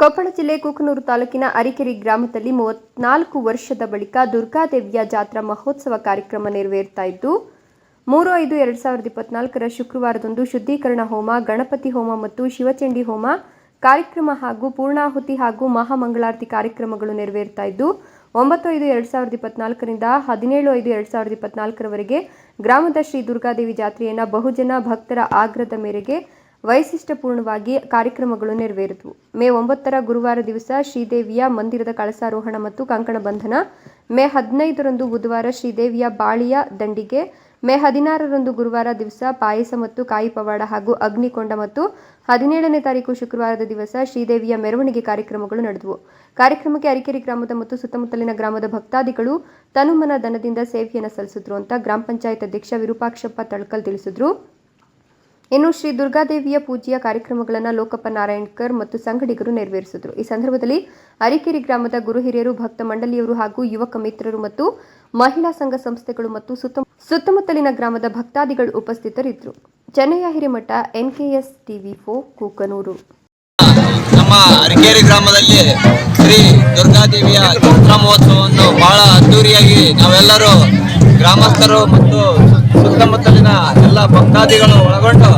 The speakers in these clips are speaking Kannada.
ಕೊಪ್ಪಳ ಜಿಲ್ಲೆ ಕುಕನೂರು ತಾಲೂಕಿನ ಅರಿಕೆರೆ ಗ್ರಾಮದಲ್ಲಿ ಮೂವತ್ನಾಲ್ಕು ವರ್ಷದ ಬಳಿಕ ದುರ್ಗಾದೇವಿಯ ಜಾತ್ರಾ ಮಹೋತ್ಸವ ಕಾರ್ಯಕ್ರಮ ನೆರವೇರ್ತಾ ಇದ್ದು, ಮೂರು ಐದು ಎರಡು ಸಾವಿರದ ಇಪ್ಪತ್ನಾಲ್ಕರ ಶುಕ್ರವಾರದಂದು ಶುದ್ಧೀಕರಣ ಹೋಮ, ಗಣಪತಿ ಹೋಮ ಮತ್ತು ಶಿವಚಂಡಿ ಹೋಮ ಕಾರ್ಯಕ್ರಮ ಹಾಗೂ ಪೂರ್ಣಾಹುತಿ ಹಾಗೂ ಮಹಾಮಂಗಳಾರತಿ ಕಾರ್ಯಕ್ರಮಗಳು ನೆರವೇರ್ತಾ ಇದ್ದು, ಒಂಬತ್ತು ಐದು ಎರಡು ಸಾವಿರದ ಇಪ್ಪತ್ನಾಲ್ಕರಿಂದ ಹದಿನೇಳು ಐದು ಎರಡು ಸಾವಿರದ ಇಪ್ಪತ್ನಾಲ್ಕರವರೆಗೆ ಗ್ರಾಮದ ಶ್ರೀ ದುರ್ಗಾದೇವಿ ಜಾತ್ರೆಯನ್ನು ಬಹುಜನ ಭಕ್ತರ ಆಗ್ರಹದ ಮೇರೆಗೆ ವೈಶಿಷ್ಟ್ಯಪೂರ್ಣವಾಗಿ ಕಾರ್ಯಕ್ರಮಗಳು ನೆರವೇರಿದವು. ಮೇ ಒಂಬತ್ತರ ಗುರುವಾರ ದಿವಸ ಶ್ರೀದೇವಿಯ ಮಂದಿರದ ಕಳಸಾರೋಹಣ ಮತ್ತು ಕಂಕಣ ಬಂಧನ. ಮೇ ಹದಿನೈದರಂದು ಬುಧವಾರ ಶ್ರೀದೇವಿಯ ಬಾಳಿಯ ದಂಡಿಗೆ. ಮೇ ಹದಿನಾರರಂದು ಗುರುವಾರ ದಿವಸ ಪಾಯಸ ಮತ್ತು ಕಾಯಿ ಪವಾಡ ಹಾಗೂ ಅಗ್ನಿಕೊಂಡ ಮತ್ತು ಹದಿನೇಳನೇ ತಾರೀಕು ಶುಕ್ರವಾರದ ದಿವಸ ಶ್ರೀದೇವಿಯ ಮೆರವಣಿಗೆ ಕಾರ್ಯಕ್ರಮಗಳು ನಡೆದವು. ಕಾರ್ಯಕ್ರಮಕ್ಕೆ ಅರಿಕೆರೆ ಗ್ರಾಮದ ಮತ್ತು ಸುತ್ತಮುತ್ತಲಿನ ಗ್ರಾಮದ ಭಕ್ತಾದಿಗಳು ತನುಮನ ದನದಿಂದ ಸೇವೆಯನ್ನು ಸಲ್ಲಿಸಿದ್ರು ಅಂತ ಗ್ರಾಮ ಪಂಚಾಯತ್ ಅಧ್ಯಕ್ಷ ವಿರೂಪಾಕ್ಷಪ್ಪ ತಳ್ಕಲ್ ತಿಳಿಸಿದ್ರು. ಇನ್ನು ಶ್ರೀ ದುರ್ಗಾದೇವಿಯ ಪೂಜೆಯ ಕಾರ್ಯಕ್ರಮಗಳನ್ನು ಲೋಕಪ್ಪ ನಾರಾಯಣ್ಕರ್ ಮತ್ತು ಸಂಗಡಿಗರು ನೆರವೇರಿಸಿದರು. ಈ ಸಂದರ್ಭದಲ್ಲಿ ಅರಿಕೇರಿ ಗ್ರಾಮದ ಗುರು ಹಿರಿಯರು, ಭಕ್ತ ಮಂಡಳಿಯವರು ಹಾಗೂ ಯುವಕ ಮಿತ್ರರು ಮತ್ತು ಮಹಿಳಾ ಸಂಘ ಸಂಸ್ಥೆಗಳು ಮತ್ತು ಸುತ್ತ ಸುತ್ತಮುತ್ತಲಿನ ಗ್ರಾಮದ ಭಕ್ತಾದಿಗಳು ಉಪಸ್ಥಿತರಿದ್ದರು. ಚೆನ್ನಯ್ಯ ಹಿರೇಮಠ, ಎನ್ಕೆಎಸ್ ಟಿವಿ ಫೋ ಕೂಕನೂರು. ನಮ್ಮ ಅರಿಕೇರಿ ಗ್ರಾಮದಲ್ಲಿ ಶ್ರೀ ದುರ್ಗಾದೇವಿಯ ಜಾತ್ರಾ ಮಹೋತ್ಸವವನ್ನು ಬಹಳ ಅದ್ದೂರಿಯಾಗಿ ನಾವೆಲ್ಲರೂ ಗ್ರಾಮಸ್ಥರು ಮತ್ತು ಸುತ್ತಮುತ್ತಲಿನ ಎಲ್ಲ ಭಕ್ತಾದಿಗಳು ಒಳಗೊಂಡು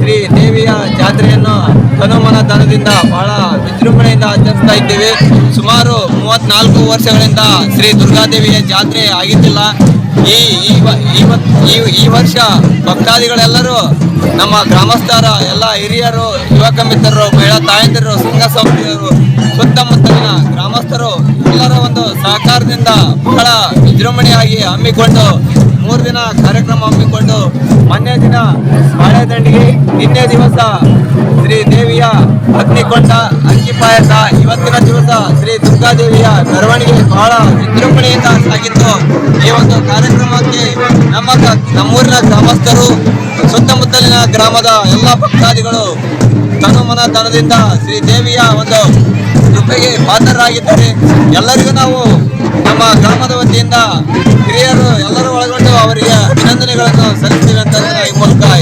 ಶ್ರೀ ದೇವಿಯ ಜಾತ್ರೆಯನ್ನು ತನುಮನ ತನದಿಂದ ಬಹಳ ವಿಜೃಂಭಣೆಯಿಂದ ಆಚರಿಸ್ತಾ ಇದ್ದೀವಿ. ಸುಮಾರು ಮೂವತ್ನಾಲ್ಕು ವರ್ಷಗಳಿಂದ ಶ್ರೀ ದುರ್ಗಾದೇವಿಯ ಜಾತ್ರೆ ಆಗಿದ್ದಿಲ್ಲ. ಈ- ಈ ವರ್ಷ ಭಕ್ತಾದಿಗಳೆಲ್ಲರೂ ನಮ್ಮ ಗ್ರಾಮಸ್ಥರ ಎಲ್ಲ ಹಿರಿಯರು, ಯುವಕ ಮಿತ್ರರು, ಮಹಿಳಾ ತಾಯಂದಿರು ಸಂಘ ಸಂಸ್ಥೆಯರು ಸುತ್ತಮುತ್ತಲಿನ ಗ್ರಾಮಸ್ಥರು ಎಲ್ಲರ ಒಂದು ಸಹಕಾರದಿಂದ ಬಹಳ ವಿಜೃಂಭಣೆಯಾಗಿ ಹಮ್ಮಿಕೊಂಡು ಮೂರು ದಿನ ಕಾರ್ಯಕ್ರಮ ಹಮ್ಮಿಕೊಂಡು ಮೊನ್ನೆ ದಿನ ಬಾಳೆದಂಡಿಗೆ ನಿನ್ನೆ ದಿವಸ ಶ್ರೀ ದೇವಿಯ ಅಗ್ನಿಕೊಂಡ, ಅಂಕಿ ಪಾಯಸ, ಇವತ್ತಿನ ದಿವಸ ಶ್ರೀ ದುರ್ಗಾದೇವಿಯ ಮೆರವಣಿಗೆ ಬಹಳ ವಿಜೃಂಭಣೆಯಿಂದ ಸಾಗಿತ್ತು. ಈ ಒಂದು ಕಾರ್ಯಕ್ರಮಕ್ಕೆ ನಮ್ಮ ನಮ್ಮೂರಿನ ಗ್ರಾಮಸ್ಥರು, ಸುತ್ತಮುತ್ತಲಿನ ಗ್ರಾಮದ ಎಲ್ಲ ಭಕ್ತಾದಿಗಳು ತನುಮನ ತನದಿಂದ ಶ್ರೀ ದೇವಿಯ ಒಂದು ಕೃಪೆಗೆ ಪಾತ್ರರಾಗಿದ್ದಾರೆ. ಎಲ್ಲರಿಗೂ ನಾವು ನಮ್ಮ ಗ್ರಾಮದ ವತಿಯಿಂದ ಯೋಜನೆಗಳನ್ನು ಸಲ್ಲಿಸ್ತೀವಿ ಅಂತ ಈ ಮೂಲಕ